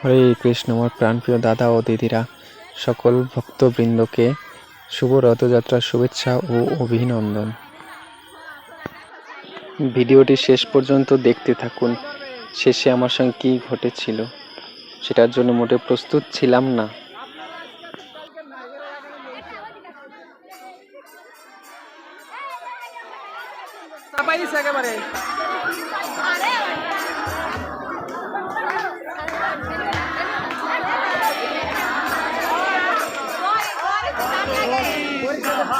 হরে কৃষ্ণ, আমার প্রাণপ্রিয় দাদা ও দিদিরা, সকল ভক্তবৃন্দকে শুভ রথযাত্রার শুভেচ্ছা ও অভিনন্দন। ভিডিওটি শেষ পর্যন্ত দেখতে থাকুন। শেষে আমার সঙ্গে কী ঘটেছিল, সেটার জন্য মোটে প্রস্তুত ছিলাম না।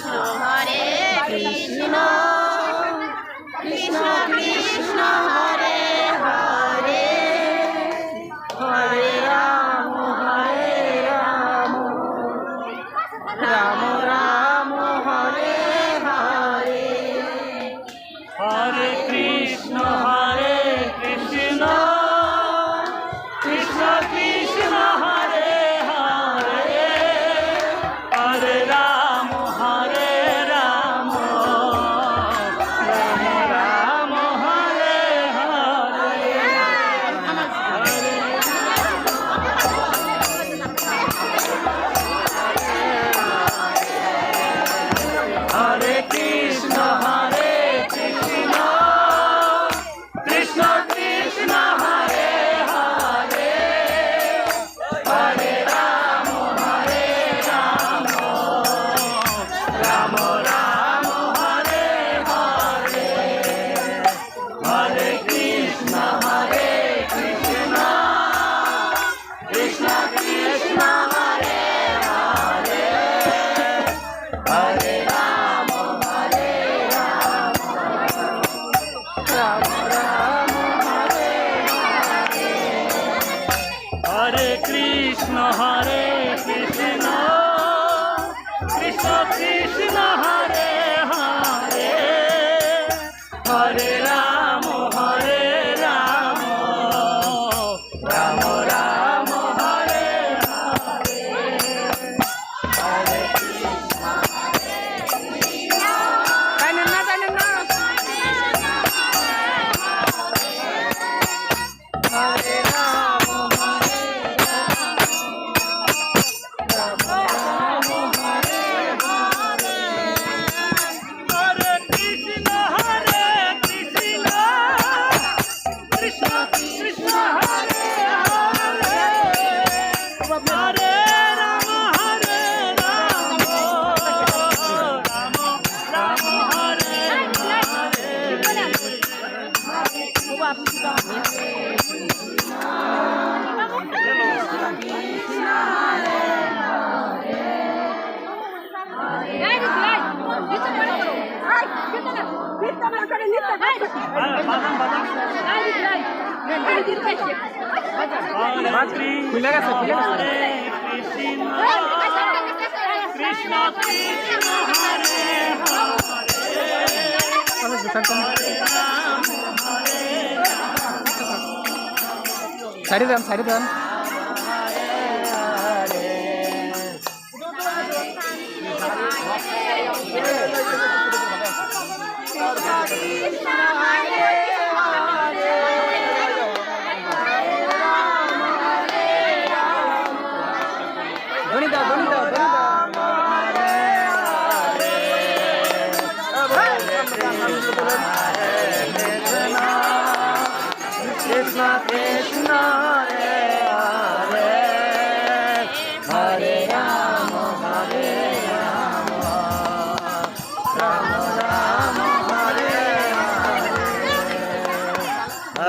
শহরে কৃষ্ণ। কৃষ্ণ কৃষ্ণ হরে হরে সারি দেন সারি দেন।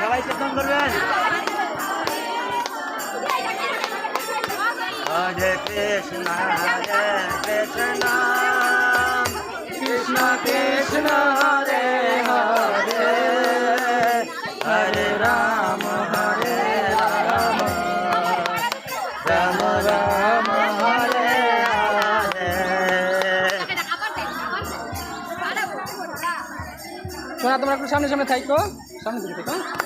সবাই কীর্তন করবেন। হরে কৃষ্ণ হরে কৃষ্ণ। কৃষ্ণ কৃষ্ণ, হরে হরে। হরে রাম হরে রাম। রাম রাম, হরে হরে। তোমরা একটু সামনে সামনে থাইকো। সামনে দিকে থাইকো।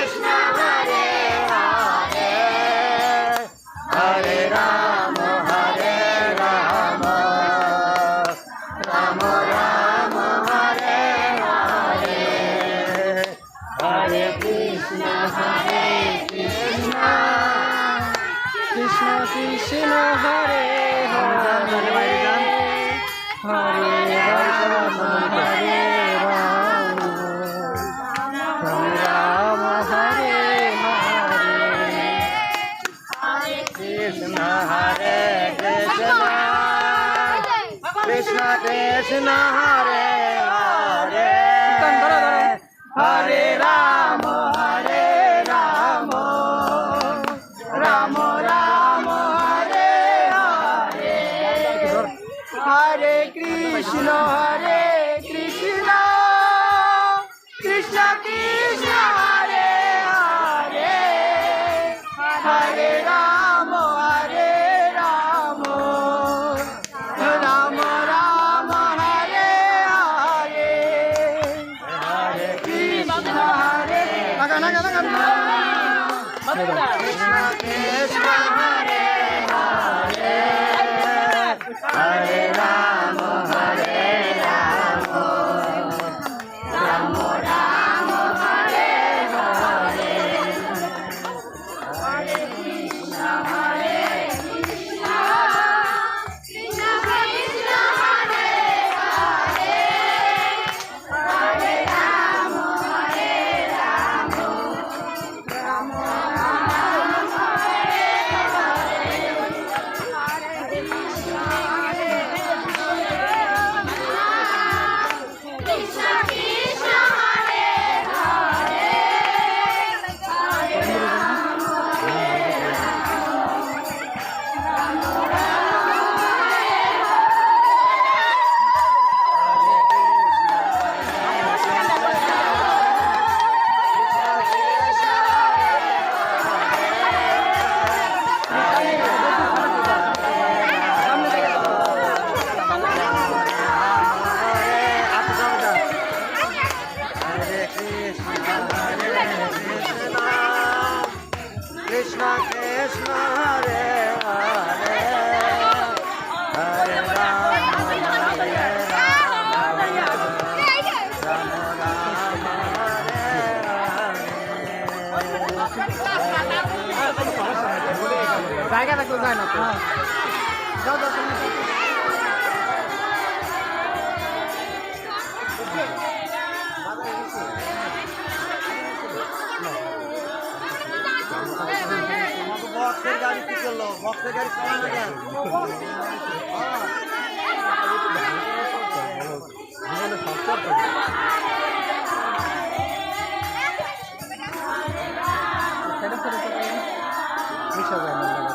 કૃષ્ણ હરે હરે હરે રામ. জায়গা থাকলে যায় না তো। যাও যাও গাড়ি কি করল বক্সের গাড়ি কমানো যায় Michelle Ramon.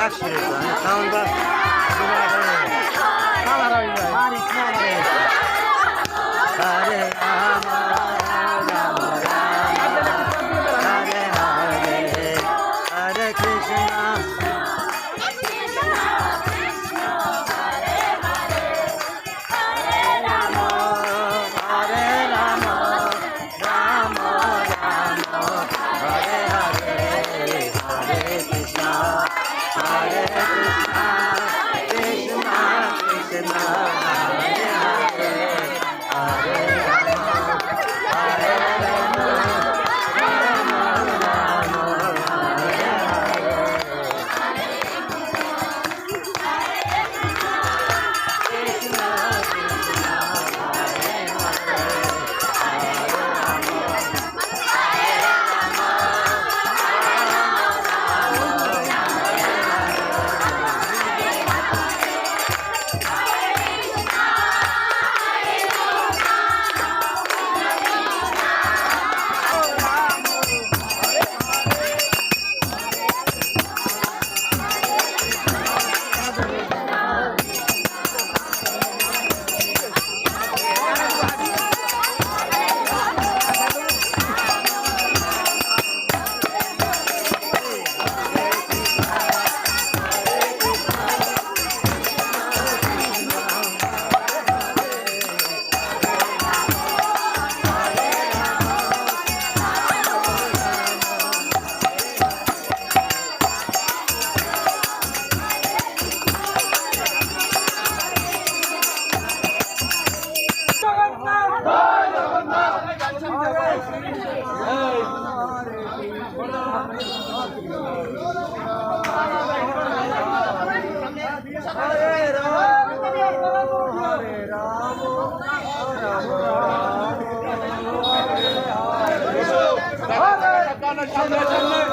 拍手ですよね。サウンド জোরে